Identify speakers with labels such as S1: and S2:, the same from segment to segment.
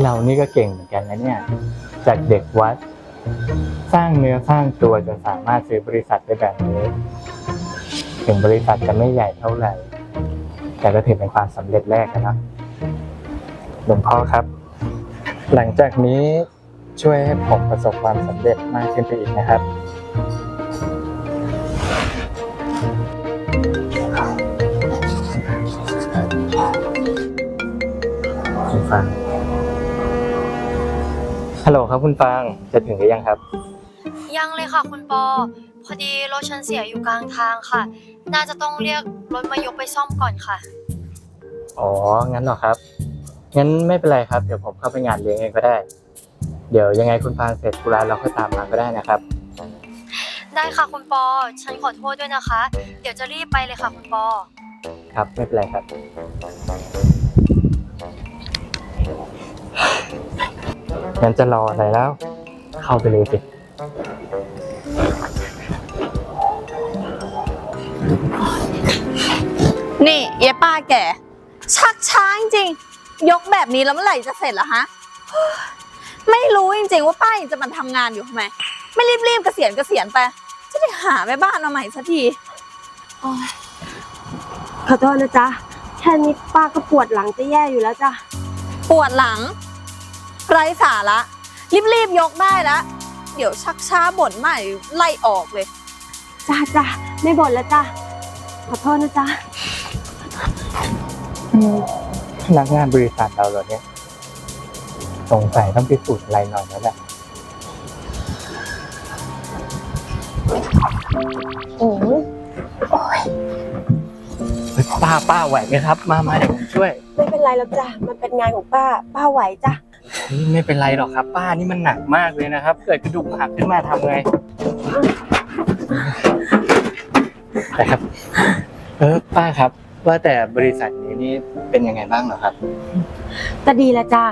S1: เรานี่ก็เก่งเหมือนกันนะเนี่ย จากเด็กวัด สร้างเนื้อสร้างตัวจนสามารถซื้อบริษัทได้แบบนี้ ถึงบริษัทจะไม่ใหญ่เท่าไหร่ แต่ก็ถือเป็นความสำเร็จแรกนะหลวงพ่อครับ หลังจากนี้ช่วยให้ผมประสบความสำเร็จมากขึ้นไปอีกนะครับคุณฟัง ฮัลโหลครับคุณฟางจะถึงหรือยังครับ
S2: ยังเลยค่ะคุณปอ พอดีรถฉันเสียอยู่กลางทางค่ะ น่าจะต้องเรียกรถมายกไปซ่อมก่อนค่ะ
S1: อ๋อ งั้นเหรอครับ งั้นไม่เป็นไรครับ เดี๋ยวผมเข้าไปงานเลี้ยงเองก็ได้ เดี๋ยวยังไงคุณฟางเสร็จธุระเราค่อยตามมาก็ได้นะครับ
S2: ได้ค่ะคุณปอ ฉันขอโทษด้วยนะคะ เดี๋ยวจะรีบไปเลยค่ะคุณปอ
S1: ครับ ไม่เป็นไรครับ งั้นจะรออะไรแล้ว เข้าไปเลยสิ
S3: นี่เย้ป้าแก่ชักช้าจริงๆยกแบบนี้แล้วเมื่อไหร่จะเสร็จล่ะฮะ ไม่รู้จริงๆ ว่าป้ายังจะมาทำงานอยู่ทำไม ไม่รีบๆเกษียณเกษียณไป จะได้หาแม่บ้านมาใหม่สักที
S4: ขอโทษนะจ๊ะ แค่นี้ป้าก็ปวดหลังจะแย่อยู่แล้วจ้ะ
S3: ปวดหลัง ไร้สาระรีบๆยกได้แล้วเดี๋ยวชักช้าบ่นใหม่ไล่ออกเลย
S4: จ้าจ้ะไม่บ่นแล้วจ้ะขอโทษนะจ๊ะ
S1: พนักงานบริษัทเราเหรอเนี่ยสงสัยต้องพิสูจน์อะไรหน่อยแล้วแหละ
S4: โอ้ย
S1: เฮ้ยป้าป้าไหวไหมครับ มามาเดี๋ยวผมช่วย
S4: ไม่เป็นไรแล้วจ้ะมันเป็นงานของป้า ป้าไหวจ้ะ
S1: เฮ้ย ไม่เป็นไรหรอกครับ ป้านี่มันหนักมากเลยนะครับ เกิดกระดูกหักขึ้นมาทำไงนะครับ เออป้าครับ ว่าแต่บริษัทนี้นี่เป็นยังไงบ้างเหรอครับ
S4: ก็ดีล้วจ้ะ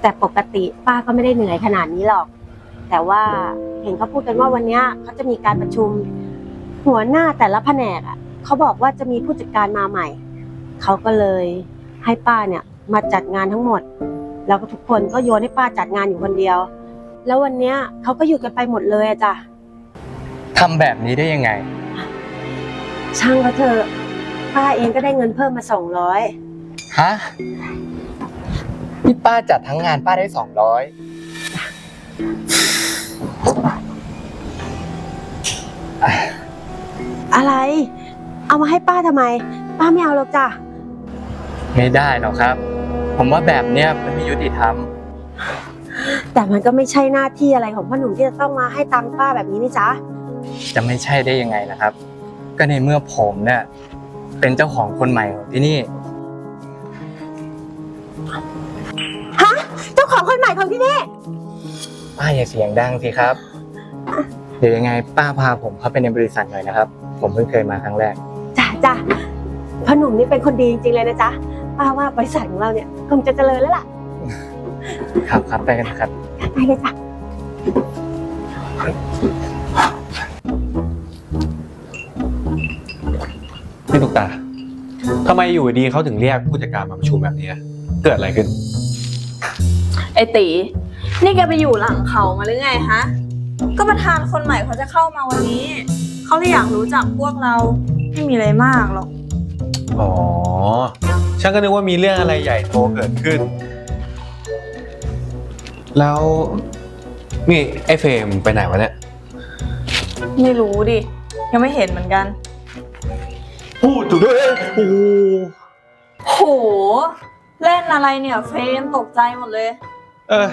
S4: แต่ปกติป้าก็ไม่ได้เหนื่อยขนาดนี้หรอก แต่ว่าเห็นเขาพูดกันว่าวันนี้เขาจะมีการประชุม หัวหน้าแต่ละแผนกอะเขาบอกว่าจะมีผู้จัดการมาใหม่ เขาก็เลยให้ป้าเนี่ยมาจัดงานทั้งหมด แล้วก็ทุกคนก็โยนให้ป้าจัดงานอยู่คนเดียว แล้ววันเนี้ยเขาก็อยู่กันไปหมดเลยอะจ้ะ
S1: ทำแบบนี้ได้ยังไง
S4: ช่างก็เถอะป้าเองก็ได้เงินเพิ่มมาสองร้อย
S1: ฮะนี่ป้าจัดทั้งงานป้าได้สองร้อย
S4: อะไร เอามาให้ป้าทำไม ป้าไม่เอาหรอกจ้ะ
S1: ไม่ได้หรอกครับ ผมว่าแบบเนี้ยมันไม่ยุติธรรม
S4: แต่มันก็ไม่ใช่หน้าที่อะไรของพ่อหนุ่มที่จะต้องมาให้ตังค์ป้าแบบนี้นี่จ๊ะ
S1: จะไม่ใช่ได้ยังไงนะครับ ก็ในเมื่อผมเนี่ยเป็นเจ้าของคนใหม่ของที่นี่
S4: ฮะ เจ้าของคนใหม่ของที่นี่
S1: ป้าอย่าเสียงดังสิครับ เดี๋ยวยังไงป้าพาผมเข้าไปในบริษัทหน่อยนะครับ ผมเพิ่งเคยมาครั้งแรก
S4: จ้ะจ้ะพ่อหนุ่มนี่เป็นคนดีจริงๆเลยนะจ๊ะ ป้าว่าบริษัทของเราเนี่ยคงจะเจริญแล้วล่ะ
S1: ครับครับไปกันนะครับ
S4: ไปเลยจ้ะ
S5: นี่ตุกตาทำไมอยู่ดีเขาถึงเรียกผู้จัดการมาประชุมแบบนี้เกิดอะไรขึ้น
S3: ไอตีนี่แกไปอยู่หลังเขามาหรือไงฮะ ก็ประธานคนใหม่เขาจะเข้ามาวันนี้ เขาเลยอยากรู้จักพวกเรา ไม่มีอะไรมากหรอก
S5: อ๋อ ฉันก็นึกว่ามีเรื่องอะไรใหญ่โตเกิดขึ้น แล้วนี่ไอ้เฟรมไปไหนวะเนี่ย
S3: ไม่รู้ดิ ยังไม่เห็นเหมือนกัน
S5: พูดถึงเลยโอ้โห
S3: โห เล่นอะไรเนี่ย เฟรมตกใจหมดเลย
S5: เออ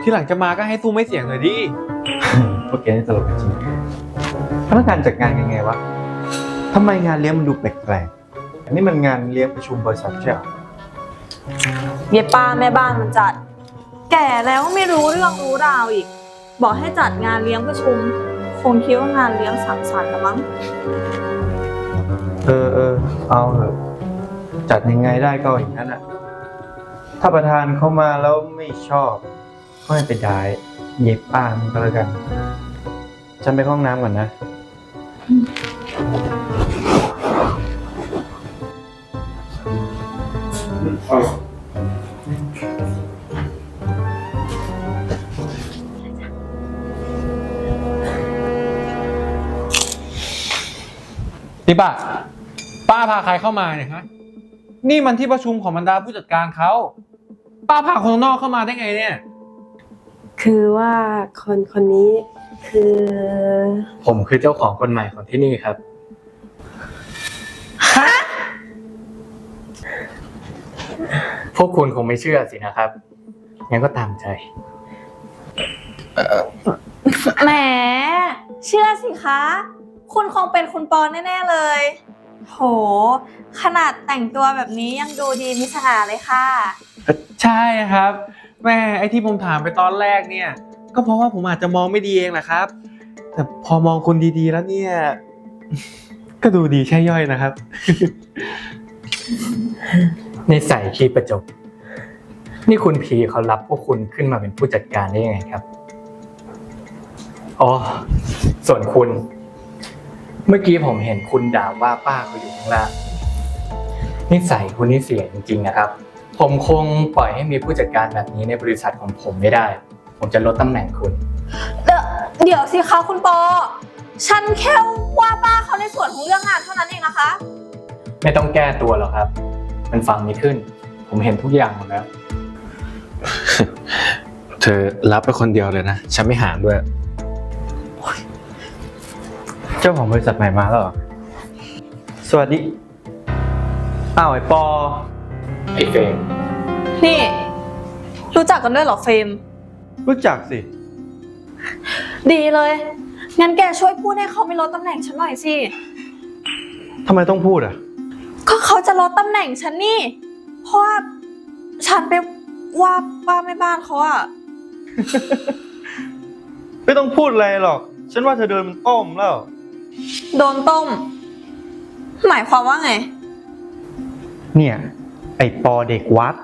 S5: ทีหลังจะมาก็ให้สู้ไม่เสียงหน่อยดิ พวกแกนี่ตลกจริงพนักงานจัดงานยังไงวะทำไมงานเลี้ยงมันดูแปลกๆ อันนี้มันงานเลี้ยงประชุมบริษัทใช่ไหม
S3: เย็บป้าแม่บ้านมันจัด แก่แล้วไม่รู้เรื่องรู้ราวอีก บอกให้จัดงานเลี้ยงประชุม คงคิดว่างานเลี้ยงสังสรรค์ละมั้ง
S5: เออเออเอาเถอะจัดยังไงได้ก็อย่างนั้นอะ ถ้าประธานเข้ามาแล้วไม่ชอบ ก็ให้ไปด่ายเย็บป้ามันก็แล้วกัน ฉันไปเข้าห้องน้ำก่อนนะ
S6: นี่ป้าป้าพาใครเข้ามาเนี่ยฮะ นี่มันที่ประชุมของบรรดาผู้จัดการเขา ป้าพาคนนอกเข้ามาได้ไงเนี่ย
S4: คือว่าคนคนนี้คือ
S1: ผมคือเจ้าของคนใหม่ของที่นี่ครับ ฮะ วกคุณคงไม่เชื่อสินะครับ งั้นก็ตามใจ
S3: แหม เชื่อสิคะ คุณคงเป็นคุณปอแน่ ๆ เลย โห ขนาดแต่งตัวแบบนี้ยังดูดีมิสง่าเลยค่ะ
S6: ใช่ครับ แม่ไอที่ผมถามไปตอนแรกเนี่ย ก็เพราะว่าผมอาจจะมองไม่ดีเองแหละครับ แต่พอมองคุณดีๆแล้วเนี่ย ก็ดูดีใช่ย่อยนะครับ
S1: นิสัยขี้ประจบ นี่คุณพีเขารับพวกคุณขึ้นมาเป็นผู้จัดการได้ยังไงครับ อ๋อ ส่วนคุณ เมื่อกี้ผมเห็นคุณด่าว่าป้าเขาอยู่ข้างล่าง นิสัยคุณนี่เสียจริงๆนะครับ ผมคงปล่อยให้มีผู้จัดการแบบนี้ในบริษัทของผมไม่ได้ ผมจะลดตำแหน่งคุณ
S3: เดี๋ยวเดี๋ยวสิคะคุณปอ ฉันแค่ว่าป้าเขาในส่วนของเรื่องงานเท่านั้นเองนะคะ
S1: ไม่ต้องแก้ตัวหรอกครับ มันฟังไม่ขึ้น ผมเห็นทุกอย่างหมดแล้ว
S6: เธอรับไปคนเดียวเลยนะ ฉันไม่หารด้วย
S5: เจ้าของบริษัทใหม่มาแล้วเหรอ สวัสดี อ้าวไอ้ปอ
S1: ไอ้เฟรม
S3: นี่ รู้จักกันด้วยเหรอเฟรม
S5: รู้จักสิ
S3: ดีเลย งั้นแกช่วยพูดให้เขาไม่ลดตำแหน่งฉันหน่อยสิ
S5: ทำไมต้องพูดอะ
S3: ก็เขาจะลดตำแหน่งฉันนี่ เพราะว่าฉันไปว่าป้าแม่บ้านเขาอะ
S5: ไม่ต้องพูดอะไรหรอก ฉันว่าเธอเดินมันต้มแล้ว
S3: โดนต้ม หมายความว่าไง
S5: เนี่ย ไอ้ปอเด็กวัด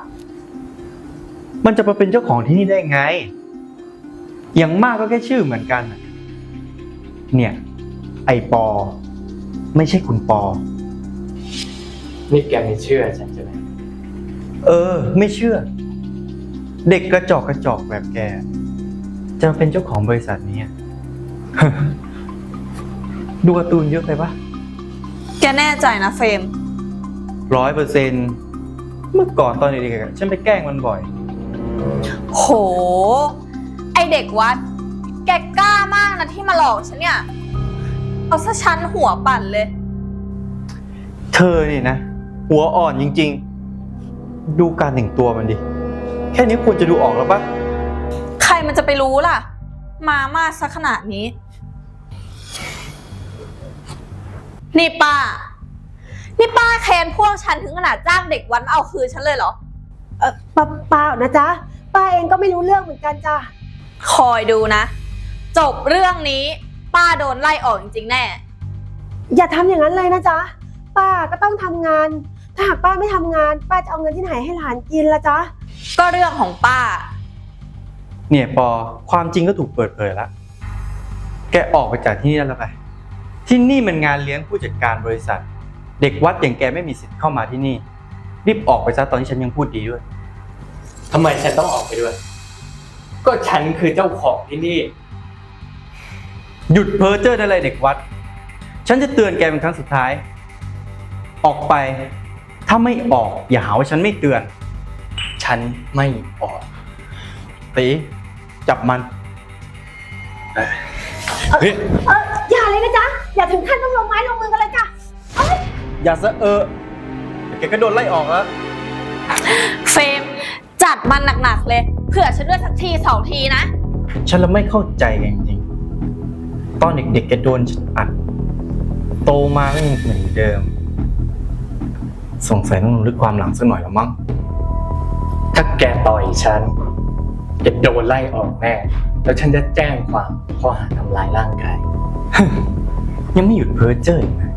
S5: มันจะมาเป็นเจ้าของที่นี่ได้ไง อย่างมากก็แค่ชื่อเหมือนกันน่ะเนี่ย ไอ้ปอ ไม่ใช่คุณปอ
S1: นี่แกไม่เชื่อฉันใช่ไหม
S5: เออ ไม่เชื่อ เด็กกระจอกกระจอกแบบแก จะมาเป็นเจ้าของบริษัทนี้อะ ดูการ์ตูนเยอะไปปะ
S3: แกแน่ใจนะเฟรม
S5: ร้อยเปอร์เซ็นเมื่อก่อนตอนเด็กๆอะฉันไปแกล้งมันบ่อย
S3: โห ไอเด็กวัด แกกล้ามากนะที่มาหลอกฉันเนี่ย เอาซะฉันหัวปั่นเลย
S5: เธอนี่นะ หัวอ่อนจริงๆ ดูการแต่งตัวมันดิ แค่นี้ควรจะดูออกแล้วปะ
S3: ใครมันจะไปรู้ล่ะ มามาซะขนาดนี้ นี่ป้า นี่ป้าแค้นพวกฉันถึงขนาดจ้างเด็กวันมาเอาคืนฉันเลยเหรอ
S4: เออป้าเปล่านะจ๊ะ ป้าเองก็ไม่รู้เรื่องเหมือนกันจ้ะ
S3: คอยดูนะ จบเรื่องนี้ ป้าโดนไล่ออกจริงๆแน่
S4: อย่าทำอย่างนั้นเลยนะจ๊ะ ป้าก็ต้องทำงาน ถ้าหากป้าไม่ทำงาน ป้าจะเอาเงินที่ไหนให้หลานกินละจ๊ะ
S3: ก็เรื่องของป้า
S5: เนี่ยปอความจริงก็ถูกเปิดเผยแล้ว แกออกไปจากที่นี่แล้วไป ที่นี่มันงานเลี้ยงผู้จัดการบริษัท เด็กวัดอย่างแกไม่มีสิทธิ์เข้ามาที่นี่ รีบออกไปซะตอนที่ฉันยังพูดดีด้วย
S1: ทำไมฉันต้องออกไปด้วย ก็ฉันคือเจ้าของที่นี่
S5: หยุดเพ้อเจ้อได้เลยเด็กวัด ฉันจะเตือนแกเป็นครั้งสุดท้าย ออกไป ถ้าไม่ออกอย่าหาว่าฉันไม่เตือน
S1: ฉันไม่ออก
S5: ตีจับมัน
S6: เฮ้ย
S4: เอออย่าเลยนะจ๊ะ อย่าถึงขั้นต้องลงไม้ลงมือกันเลยจ้ะ
S5: อย่าสะเออเดี๋ยวแกก็โดนไล่ออกแล้ว
S3: เฟรมจัดมันหนักๆเลยเผื่อฉันด้วยสักทีสองทีนะ
S5: ฉันละไม่เข้าใจแกจริงๆตอนเด็กๆแกโดนฉันอัด โตมาก็ยังเหมือนเดิม สงสัยต้องลึกความหลังสักหน่อยแล้วมั้ง
S1: ถ้าแกต่อยฉันจะโดนไล่ออกแน่ แล้วฉันจะแจ้งความข้อหาทำร้ายร่างกาย
S5: ยังไม่หยุดเพ้อเจ้ออีกนะ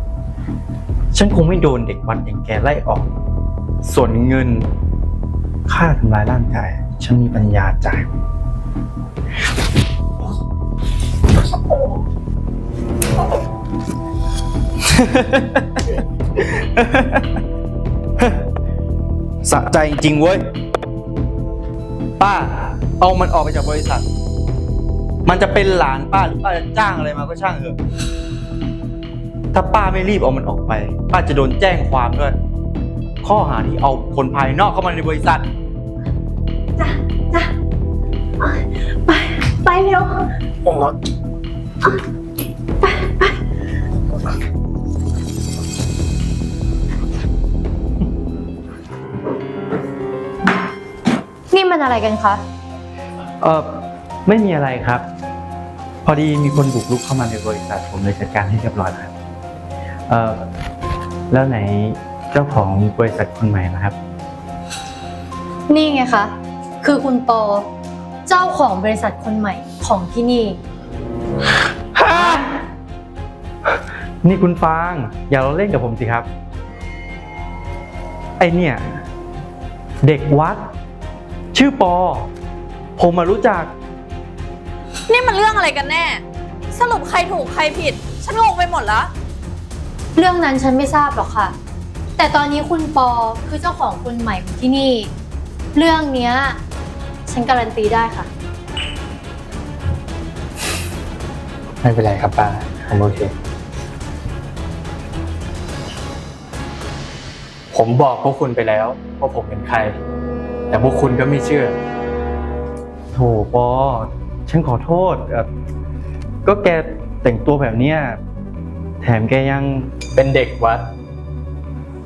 S5: ฉันคงไม่โดนเด็กวัดอย่างแกไล่ออก ส่วนเงิน ค่าทำร้ายร่างกาย ฉันมีปัญญาจ่าย สะใจจริงๆเว้ย ป้า เอามันออกไปจากบริษัท มันจะเป็นหลานป้าหรือป้าจะจ้างอะไรมาก็ช่างเถอะ ถ้าป้าไม่รีบเอามันออกไป ป้าจะโดนแจ้งความด้วย ข้อหาที่เอาคนภายนอกเข้ามาในบริษัท
S4: จ้ะจ้ะไปไปเร็ว
S2: นี่ มันอะไรกันคะ
S5: เออไม่มีอะไรครับ พอดีมีคนบุกรุกเข้ามาในบริษัทผมเลยจัดการให้เรียบร้อยแล้วครับเออแล้วไหนเจ้าของบริษัทคนใหม่นะครับ
S2: นี่ไงคะ คือคุณปอ เจ้าของบริษัทคนใหม่ของที่นี่
S5: นี่คุณฟางอย่าเราเล่นกับผมสิครับ ไอเนี่ย เด็กวัด ชื่อปอ ผมมารู้จัก
S3: นี่มันเรื่องอะไรกันแน่ สรุปใครถูกใครผิด ฉันงงไปหมดแล้ว
S2: เรื่องนั้นฉันไม่ทราบหรอกค่ะ แต่ตอนนี้คุณปอคือเจ้าของคนใหม่ของที่นี่ เรื่องเนี้ยฉันการันตีได้ค่ะ
S1: ไม่เป็นไรครับป้าผมโอเค ผมบอกพวกคุณไปแล้วว่าผมเป็นใคร แต่พวกคุณก็ไม่เชื่อ
S5: โถปอ ฉันขอโทษเอ่อก็แกแต่งตัวแบบเนี้ยแถมแกยัง
S1: เป็นเด็กวัด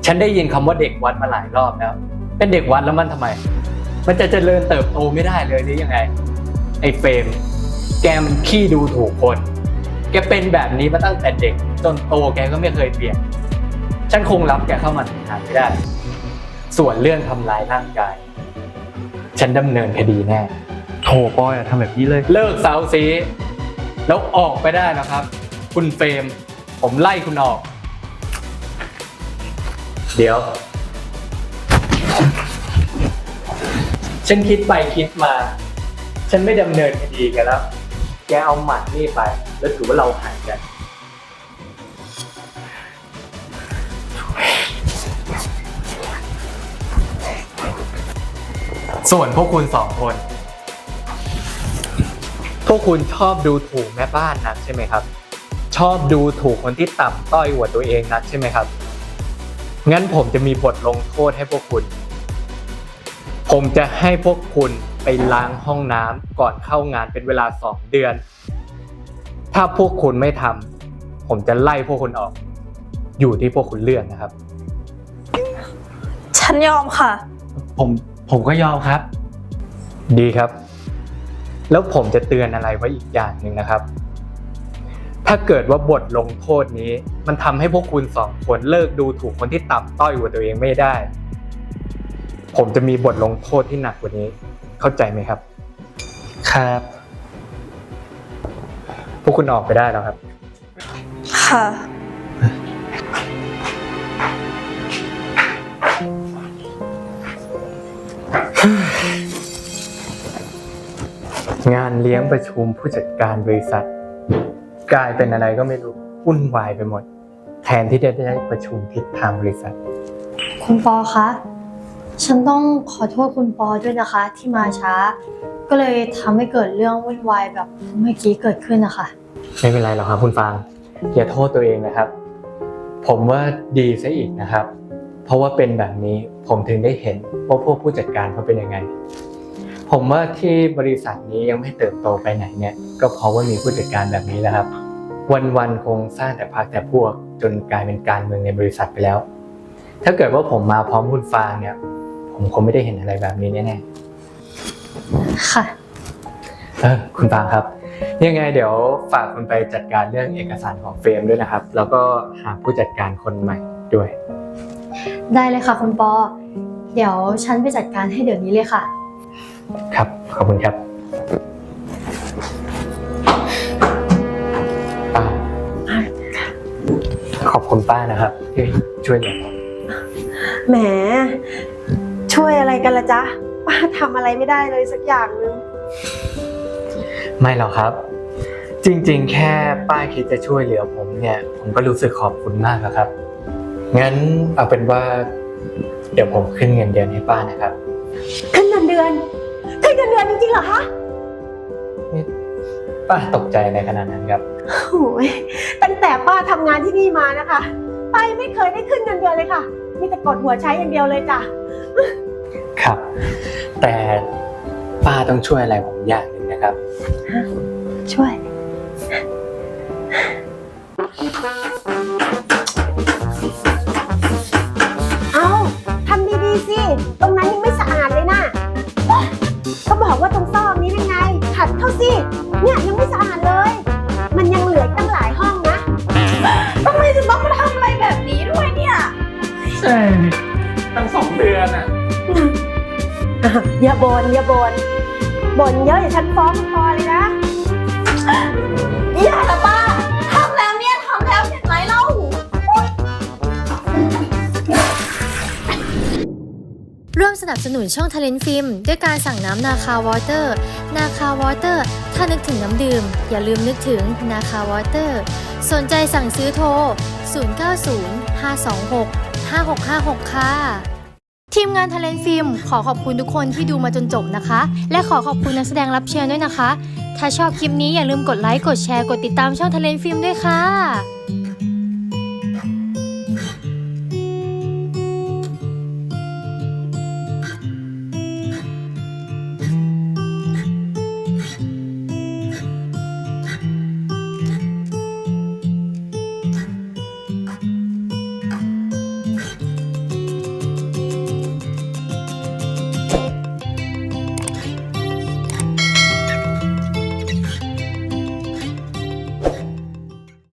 S1: ฉันได้ยินคำว่าเด็กวัดมาหลายรอบแล้ว เป็นเด็กวัดแล้วมันทำไม มันจะเจริญเติบโตไม่ได้เลยหรือยังไง ไอ้เฟรม แกมันขี้ดูถูกคน แกเป็นแบบนี้มาตั้งแต่เด็ก จนโตแกก็ไม่เคยเปลี่ยน ฉันคงรับแกเข้ามาทำงานไม่ได้ ส่วนเรื่องทำร้ายร่างกาย ฉันดำเนินคดีแน่
S5: โถปออย่าทำแบบนี้เลย
S1: เลิกเซาซี แล้วออกไปได้นะครับ คุณเฟรม ผมไล่คุณออก เดี๋ยว ฉันคิดไปคิดมา ฉันไม่ดำเนินคดีกันแล้ว แกเอาหมัดนี่ไป แล้วถือว่าเราหายกัน ส่วนพวกคุณสองคน พวกคุณชอบดูถูกแม่บ้านนักใช่ไหมครับ ชอบดูถูกคนที่ต่ำต้อยกว่าตัวเองนักใช่ไหมครับ งั้นผมจะมีบทลงโทษให้พวกคุณ ผมจะให้พวกคุณไปล้างห้องน้ำก่อนเข้างานเป็นเวลาสองเดือน ถ้าพวกคุณไม่ทำผมจะไล่พวกคุณออก อยู่ที่พวกคุณเลือกนะครับ
S3: ฉันยอมค่ะ
S1: ผม ผมก็ยอมครับ ดีครับ แล้วผมจะเตือนอะไรไว้อีกอย่างหนึ่งนะครับ ถ้าเกิดว่าบทลงโทษนี้ มันทำให้พวกคุณสองคนเลิกดูถูกคนที่ต่ำต้อยกว่าตัวเองไม่ได้ ผมจะมีบทลงโทษที่หนักกว่านี้ เข้าใจไหมครับ
S5: ครับ
S1: พวกคุณออกไปได้แล้วครับ
S3: ค่ะ
S1: งานเลี้ยงประชุมผู้จัดการบริษัท กลายเป็นอะไรก็ไม่รู้วุ่นวายไปหมด แทนที่จะได้ประชุมทิศทางบริษัท
S2: คุณปอคะ ฉันต้องขอโทษคุณปอด้วยนะคะ ที่มาช้า ก็เลยทำให้เกิดเรื่องวุ่นวายแบบเมื่อกี้เกิดขึ้นนะคะ
S1: ไม่เป็นไรหรอกครับคุณฟางอย่าโทษตัวเองนะครับ ผมว่าดีซะอีกนะครับ เพราะว่าเป็นแบบนี้ผมถึงได้เห็นว่าพวกผู้จัดการเขาเป็นยังไง ผมว่าที่บริษัทนี้ยังไม่เติบโตไปไหนเนี่ย ก็เพราะว่ามีผู้จัดการแบบนี้แหละครับ วันๆคงสร้างแต่พักแต่พวก จนกลายเป็นการเมืองในบริษัทไปแล้ว ถ้าเกิดว่าผมมาพร้อมคุณฟางเนี่ย ผมคงไม่ได้เห็นอะไรแบบนี้แน่ๆ
S2: ค่ะ
S1: เออคุณฟางครับ ยังไงเดี๋ยวฝากคุณไปจัดการเรื่องเอกสารของเฟรมด้วยนะครับ แล้วก็หาผู้จัดการคนใหม่ด้วย
S2: ได้เลยค่ะ คุณปอ เดี๋ยวฉันไปจัดการให้เดี๋ยวนี้เลยค่ะ
S1: ครับ ขอบคุณครับป้าขอบคุณป้านะครับที่ช่วยเหลือผม
S4: แหม ช่วยอะไรกันละจ๊ะ ป้าทำอะไรไม่ได้เลยสักอย่างนึง
S1: ไม่หรอกครับ จริงๆ แค่ป้าคิดจะช่วยเหลือผมเนี่ย ผมก็รู้สึกขอบคุณมากแล้วครับ งั้นเอาเป็นว่า เดี๋ยวผมขึ้นเงินเดือนให้ป้านะครับ
S4: ขึ้นเงินเดือนขึ้น เงินเดือนจริงๆเหรอคะ
S1: ป้าตกใจอะไรขนาดนั้นครับ
S4: โอ้ยตั้งแต่ป้าทำงานที่นี่มานะคะป้ายังไม่เคยได้ขึ้นเงินเดือนเลยค่ะ มีแต่กดหัวใช้อย่างเดียวเลยจ้ะ
S1: ครับ แต่ป้าต้องช่วยอะไรผมอย่างหนึ่งนะครับ
S4: ช่วย เอาทำดีๆสิ ตรงนั้นยัง ก็บอกว่าตรงซอกนี้ยังไง ขัดเข้าสิ เนี่ยยังไม่สะอาดเลย มันยังเหลืออกตั้งหลายห้องนะ
S3: ทำไมจะต้องมาทำอะไรแบบนี้ด้วยเนี่ย
S6: ใช่ตั้งสองเดือนอะ
S4: อย่าบน่นอย่าบน่นบ่นเยอะอย่าฉันฟ้องพอเลยนะ
S2: สนับสนุนช่องท a เลนฟิล์มด้วยการสั่งน้ำนาคาวอเตอร์ นาคาวอเตอร์ ถ้านึกถึงน้ำดื่ม อย่าลืมนึกถึงนาคาวอเตอร์ สนใจสั่งซื้อโทร 0905265656 ค่ะ ทีมงานท a เลนฟิล์มขอขอบคุณทุกคนที่ดูมาจนจบนะคะ และขอขอบคุณนักแสดงรับเชิญด้วยนะคะ ถ้าชอบคลิปนี้อย่าลืมกดไลค์ กดแชร์ กดติดตามช่องท a เลนฟิล์มด้วยค่ะ